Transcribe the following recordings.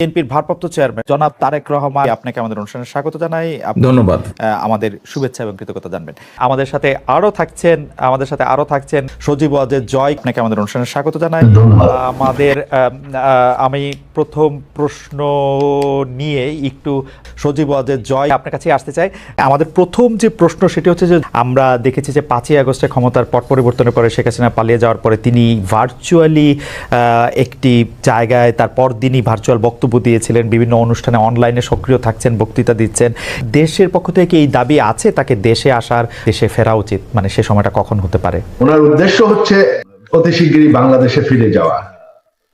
বিএনপির ভারপ্রাপ্ত চেয়ারম্যান জনাব তারেক রহমান আপনাকে আমাদের অনুষ্ঠানে স্বাগত জানাই। ধন্যবাদ। আমাদের শুভেচ্ছা এবং কৃতজ্ঞতা জানবেন। আমাদের সাথে আরও থাকছেন আমাদের সাথে আরও থাকছেন সজীব ওয়াজেদ জয় আপনাকে আমাদের অনুষ্ঠানে স্বাগত জানাই। আমাদের আমি প্রথম প্রশ্ন নিয়ে একটু সজীব ওয়াজেদ জয় আপনার কাছে আসতে চাই। আমাদের প্রথম যে প্রশ্ন সেটি হচ্ছে যে আমরা দেখেছি যে পাঁচই আগস্টে ক্ষমতার পট পরিবর্তনের পরে শেখ হাসিনা পালিয়ে যাওয়ার পরে তিনি ভার্চুয়ালি একটি জায়গায় তারপর দিনই ভার্চুয়াল বক্তব্য দিয়েছিলেন বিভিন্ন অনুষ্ঠানে অনলাইনে সক্রিয় থাকছেন বক্তৃতা দিচ্ছেন। দেশের পক্ষ থেকে এই দাবি আছে তাকে দেশে আসার দেশে ফেরা উচিত? মানে সে সময়টা কখন হতে পারে? ওনার উদ্দেশ্য হচ্ছে অতি শিগগিরই বাংলাদেশে ফিরে যাওয়া।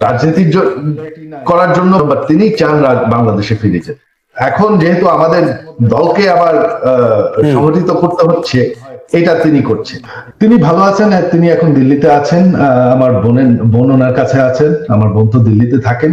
রাজনীতির করার জন্য তিনি চান বাংলাদেশে ফিরে যেতে। এখন যেহেতু আমাদের দলকে আবার সংগঠিত করতে হচ্ছে এটা তিনি করছেন। তিনি ভালো আছেন তিনি এখন দিল্লিতে আছেন আমার বোনের বোন ওনার কাছে আছেন আমার বোন তো দিল্লিতে থাকেন।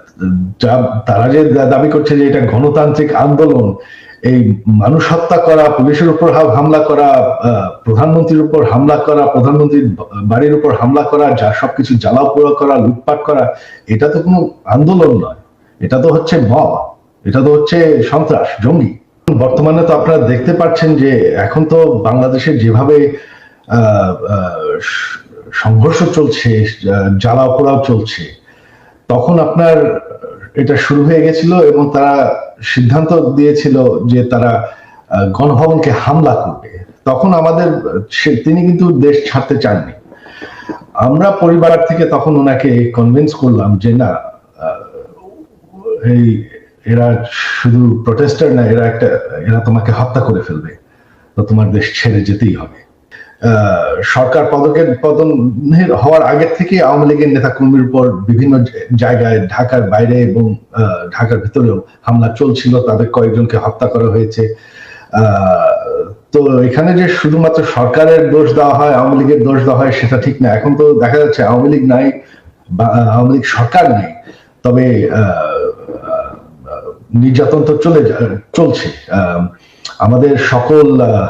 তারা যে দাবি করছে যে এটা গণতান্ত্রিক আন্দোলন এই মানুষ হত্যা করা পুলিশের উপর হামলা করা প্রধানমন্ত্রীর উপর হামলা করা প্রধানমন্ত্রীর বাড়ির উপর হামলা করা যা সবকিছু জ্বালাও পোড়া করা লুটপাট করা এটা তো কোনো আন্দোলন নয়। এটা তো হচ্ছে মব এটা তো হচ্ছে সন্ত্রাস জঙ্গি। বর্তমানে তো আপনারা দেখতে পাচ্ছেন যে এখন তো বাংলাদেশে যেভাবে সংঘর্ষ চলছে আহ, জ্বালাও পোড়াও চলছে তখন আপনার এটা শুরু হয়ে গেছিল এবং তারা সিদ্ধান্ত দিয়েছিল যে তারা গণভবনকে হামলা করবে। তখন আমাদের তিনি কিন্তু দেশ ছাড়তে চাননি। আমরা পরিবার থেকে তখন ওনাকে কনভিন্স করলাম যে না এই, এরা শুধু প্রটেস্টার না, এরা একটা, এরা তোমাকে হত্যা করে ফেলবে। তো তোমার দেশ ছেড়ে যেতেই হবে। সরকার পদকের পতন হওয়ার আগে থেকে আওয়ামী লীগের নেতা কর্মীর উপর বিভিন্ন জায়গায় ঢাকার বাইরে এবং ঢাকার ভিতরেও হামলা চলছিল তাদের কয়েকজনকে হত্যা করা হয়েছে। তো এখানে যে শুধুমাত্র সরকারের দোষ দেওয়া হয় আওয়ামী লীগের দোষ দেওয়া হয় সেটা ঠিক না। এখন তো দেখা যাচ্ছে আওয়ামী লীগ নাই আওয়ামী লীগ সরকার নেই। তবে নির্যাতন তো চলে চলছে। আমাদের সকল আহ,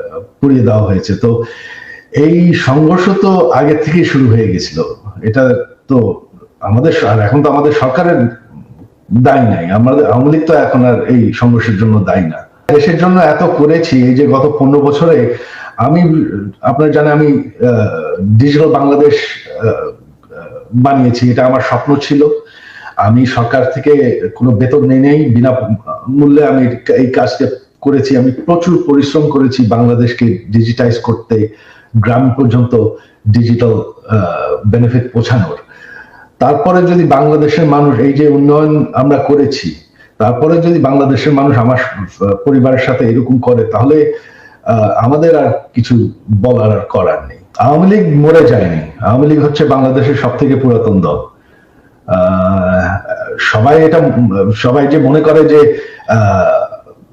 পুড়িয়ে দেওয়া হয়েছে। তো এই সংঘর্ষ তো আগে থেকেই শুরু হয়ে গেছিল। এটা তো আমাদের এখন তো আমাদের সরকারের দায়ী নাই। আমাদের আওয়ামী লীগ তো এখন আর এই সংঘর্ষের জন্য দায়ী না। দেশের জন্য এত করেছি এই যে গত পনেরো বছরে আমি, আপনার জানে আমি ডিজিটাল বাংলাদেশ বানিয়েছি। এটা আমার স্বপ্ন ছিল। আমি সরকার থেকে কোনো বেতন নেই নেই। বিনা মূল্যে আমি এই কাজটা করেছি আমি প্রচুর পরিশ্রম করেছি বাংলাদেশকে ডিজিটাইজ করতে গ্রাম পর্যন্ত ডিজিটাল বেনিফিট পৌঁছানোর। তারপরে যদি বাংলাদেশের মানুষ এই যে উন্নয়ন আমরা করেছি তারপরে যদি বাংলাদেশের মানুষ আমার পরিবারের সাথে এরকম করে তাহলে আমাদের আর কিছু বলার আর করার নেই। আওয়ামী লীগ মরে যায়নি। আওয়ামী লীগ হচ্ছে বাংলাদেশের সব থেকে পুরাতন দল। সবাই এটা সবাই যে মনে করে যে আহ,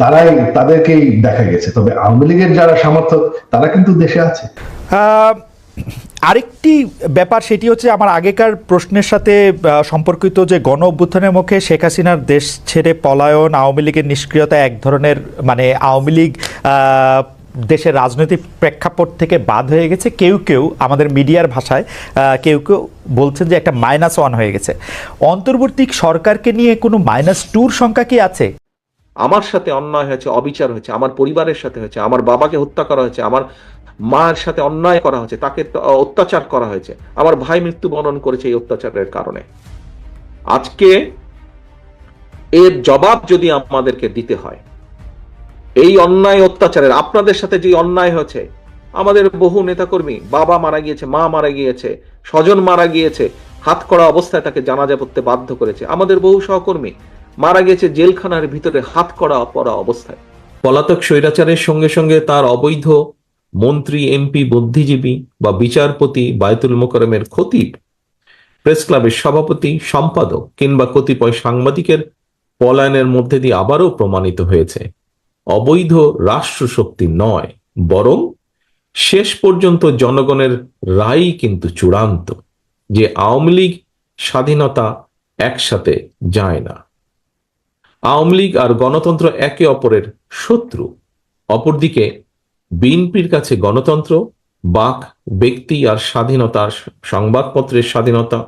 তারাই তাদেরকেই দেখা গেছে। তবে আওয়ামী লীগের যারা সমর্থক, তারা কিন্তু দেশে আছে। আরেকটি ব্যাপার সেটি হচ্ছে আমার আগেকার প্রশ্নের সাথে সম্পর্কিত যে গণ অভ্যুত্থানের মুখে শেখ হাসিনার দেশ ছেড়ে পলায়ন, আওয়ামী লীগের নিষ্ক্রিয়তা এক ধরনের মানে আওয়ামী লীগ দেশের রাজনৈতিক প্রেক্ষাপট থেকে বাদ হয়ে গেছে। কেউ কেউ আমাদের মিডিয়ার ভাষায় কেউ কেউ বলছেন যে একটা মাইনাস ওয়ান হয়ে গেছে। অন্তর্বর্তী সরকারকে নিয়ে কোনো মাইনাস টুর সংখ্যা কি আছে? আমার সাথে অন্যায় হয়েছে, অবিচার হয়েছে, আমার পরিবারের সাথে হয়েছে, আমার বাবাকে হত্যা করা হয়েছে, আমার মায়ের সাথে অন্যায় করা হয়েছে, তাকে অত্যাচার করা হয়েছে, আমার ভাই মৃত্যুবরণ করেছে এই অত্যাচারের কারণে। আজকে এর জবাব যদি আমাদেরকে দিতে হয়, এই অন্যায় অত্যাচারের, আপনাদের সাথে যে অন্যায় হয়েছে, আমাদের বহু নেতাকর্মী, বাবা মারা গিয়েছে, মা মারা গিয়েছে, স্বজন মারা গিয়েছে, হাত করা অবস্থায় তাকে জানাজা পড়তে বাধ্য করেছে, আমাদের বহু সহকর্মী মারা গেছে জেলখানার ভিতরে হাত করা পড়া অবস্থায়। পলাতক স্বৈরাচারের সঙ্গে সঙ্গে তার অবৈধ মন্ত্রী, এমপি, বুদ্ধিজীবী বা বিচারপতি বায়তুল মোকরমের খতিব, প্রেস ক্লাবের সভাপতি, সম্পাদক কিংবা কতিপয় সাংবাদিকের পলায়নের মধ্যে দিয়ে আবারও প্রমাণিত হয়েছে। অবৈধ রাষ্ট্রশক্তি নয়, বরং শেষ পর্যন্ত জনগণের রায়ই কিন্তু চূড়ান্ত, যে আওয়ামী লীগ স্বাধীনতা একসাথে যায় না। আওয়ামী লীগ আর গণতন্ত্র একে অপরের শত্রু। অপরদিকে, বিএনপির কাছে গণতন্ত্র, বাক, ব্যক্তি আর স্বাধীনতার সংবাদপত্রের স্বাধীনতা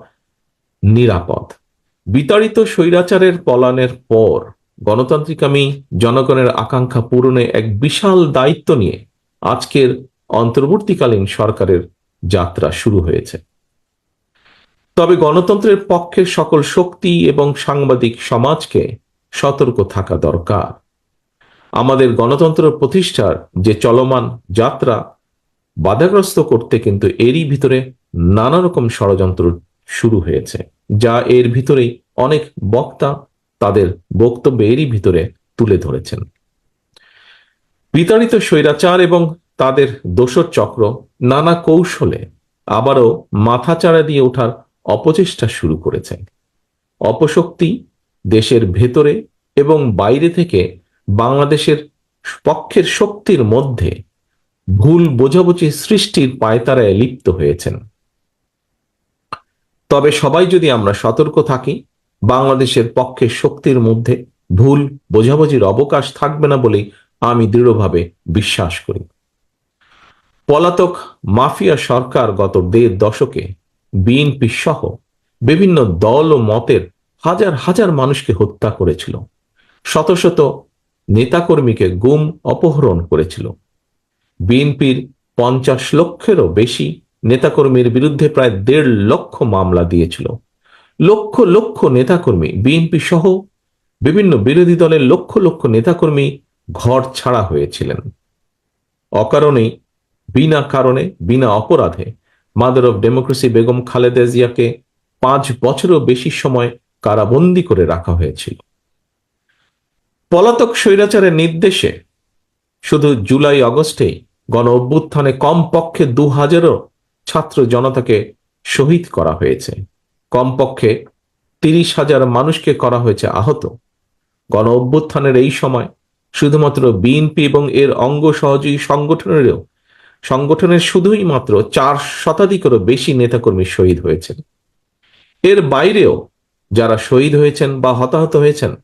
নিরাপদ। বিতাড়িত স্বৈরাচারের পলানের পর গণতান্ত্রিকামী জনগণের আকাঙ্ক্ষা পূরণে এক বিশাল দায়িত্ব নিয়ে আজকের অন্তর্বর্তীকালীন সরকারের যাত্রা শুরু হয়েছে। তবে গণতন্ত্রের পক্ষের সকল শক্তি এবং সাংবাদিক সমাজকে সতর্ক থাকা দরকার। আমাদের গণতন্ত্র প্রতিষ্ঠার যে চলমান যাত্রা, বাধাগ্রস্ত করতে কিন্তু এরই ভিতরে নানা রকম ষড়যন্ত্র শুরু হয়েছে, যা এর ভিতরেই অনেক বক্তা তাদের বক্তব্য এরই ভিতরে তুলে ধরেছেন। বিতাড়িত স্বৈরাচার এবং তাদের দোষর চক্র নানা কৌশলে আবারও মাথাচাড়া দিয়ে ওঠার অপচেষ্টা শুরু করেছে। অপশক্তি দেশের ভেতরে এবং বাইরে থেকে বাংলাদেশের পক্ষের শক্তির মধ্যে ভুল বোঝাবুঝি সৃষ্টির পায়তারায় লিপ্ত হয়েছেন। তবে সবাই যদি আমরা সতর্ক থাকি, বাংলাদেশের পক্ষের শক্তির মধ্যে ভুল বোঝাবুঝির অবকাশ থাকবে না বলেই আমি দৃঢ়ভাবে বিশ্বাস করি। পলাতক মাফিয়া সরকার গত দেড় দশকে বিএনপি সহ বিভিন্ন দল ও মতের হাজার হাজার মানুষকে হত্যা করেছিল। শত শত নেতাকর্মীকে গুম, অপহরণ করেছিল। বিএনপির পঞ্চাশ লক্ষেরও বেশি নেতাকর্মীর বিরুদ্ধে প্রায় দেড় লক্ষ মামলা দিয়েছিল। লক্ষ লক্ষ নেতাকর্মী, বিএনপি সহ বিভিন্ন বিরোধী দলের লক্ষ লক্ষ নেতাকর্মী ঘর ছাড়া হয়েছিলেন। অকারণে বিনা কারণে, বিনা অপরাধে mother of democracy Begum Khaleda জিয়াকে পাঁচ বছরও বেশি সময় কারাবন্দী করে রাখা হয়েছিল। পলাতক স্বৈরাচারের নির্দেশে শুধু জুলাই আগস্টেই গণ অভ্যুত্থানে কমপক্ষে দু হাজারও ছাত্র জনতাকে শহীদ করা হয়েছে। কমপক্ষে তিরিশ হাজার মানুষকে করা হয়েছে আহত। গণ অভ্যুত্থানের এই সময় শুধুমাত্র বিএনপি এবং এর অঙ্গ সহযোগী সংগঠনেরও, সংগঠনের শুধুই মাত্র চার শতাধিকেরও বেশি নেতাকর্মী শহীদ হয়েছেন। এর বাইরেও যারা শহীদ হয়েছেন বা হতাহত হয়েছেন,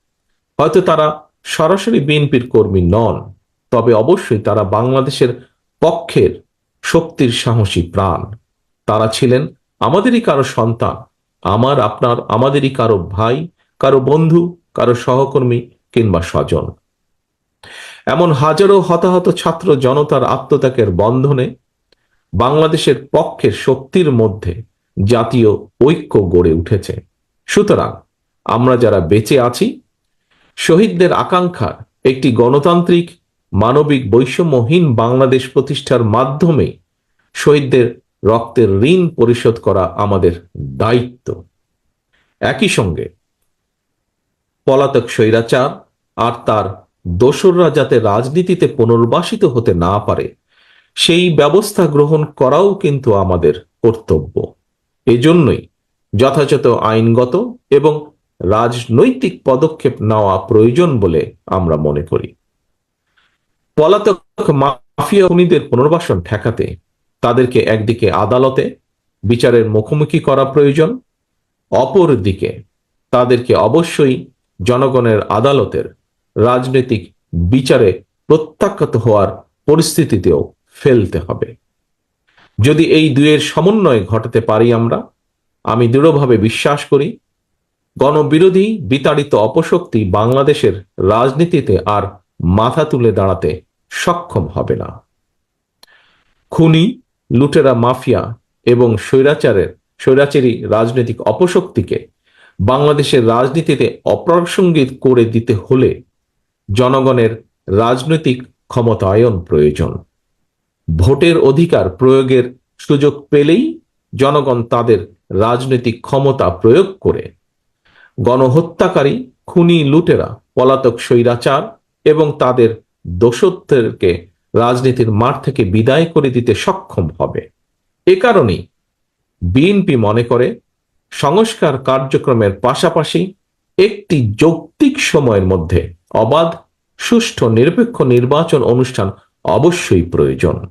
হয়তো তারা সরাসরি বিএনপির কর্মী নন, তবে অবশ্যই তারা বাংলাদেশের পক্ষের শক্তির সাহসী প্রাণ। তারা ছিলেন আমাদেরই কারও সন্তান, আমার, আপনার, আমাদেরই কারও ভাই, কারও বন্ধু, কারও সহকর্মী কিংবা স্বজন। এমন হাজারো হতাহত ছাত্র জনতার আত্মত্যাগের বন্ধনে বাংলাদেশের পক্ষের শক্তির মধ্যে জাতীয় ঐক্য গড়ে উঠেছে। সুতরাং আমরা যারা বেঁচে আছি, শহীদদের আকাঙ্ক্ষার একটি গণতান্ত্রিক, মানবিক বৈষম্যহীন বাংলাদেশ প্রতিষ্ঠার মাধ্যমে শহীদদের রক্তের ঋণ পরিশোধ করা আমাদের দায়িত্ব। একই সঙ্গে পলাতক স্বৈরাচার আর তার দোসররা যাতে রাজনীতিতে পুনর্বাসিত হতে না পারে, সেই ব্যবস্থা গ্রহণ করাও কিন্তু আমাদের কর্তব্য। এজন্যই যথাযথ আইনগত এবং রাজনৈতিক পদক্ষেপ নেওয়া প্রয়োজন বলে আমরা মনে করি। পলাতক মাফিয়া খুনিদের পুনর্বাসন ঠেকাতে তাদেরকে একদিকে আদালতে বিচারের মুখোমুখি করা প্রয়োজন অপর দিকে তাদেরকে অবশ্যই জনগণের আদালতের রাজনৈতিক বিচারে প্রত্যাখ্যাত হওয়ার পরিস্থিতিতেও ফেলতে হবে। যদি এই দুয়ের সমন্বয় ঘটাতে পারি আমরা আমি দৃঢ়ভাবে বিশ্বাস করি, গণবিরোধী বিতাড়িত অপশক্তি বাংলাদেশের রাজনীতিতে আর মাথা তুলে দাঁড়াতে সক্ষম হবে না। খুনি, লুটেরা মাফিয়া এবং স্বৈরাচারের, স্বৈরাচারী রাজনৈতিক অপশক্তিকে বাংলাদেশের রাজনীতিতে অপ্রাসঙ্গিক করে দিতে হলে জনগণের রাজনৈতিক ক্ষমতায়ন প্রয়োজন। ভোটের অধিকার প্রয়োগের সুযোগ পেলেই জনগণ তাদের রাজনৈতিক ক্ষমতা প্রয়োগ করে। গণহত্যাকারী, খুনি লুটেরা, পলাতক স্বৈরাচার এবং তাদের দোষত্বকে রাজনীতির মাঠ থেকে বিদায় করে দিতে সক্ষম হবে। এ কারণেই বিএনপি মনে করে, সংস্কার কার্যক্রমের পাশাপাশি একটি যৌক্তিক সময়ের মধ্যে অবাধ, সুষ্ঠু, নিরপেক্ষ নির্বাচন অনুষ্ঠান অবশ্যই প্রয়োজন।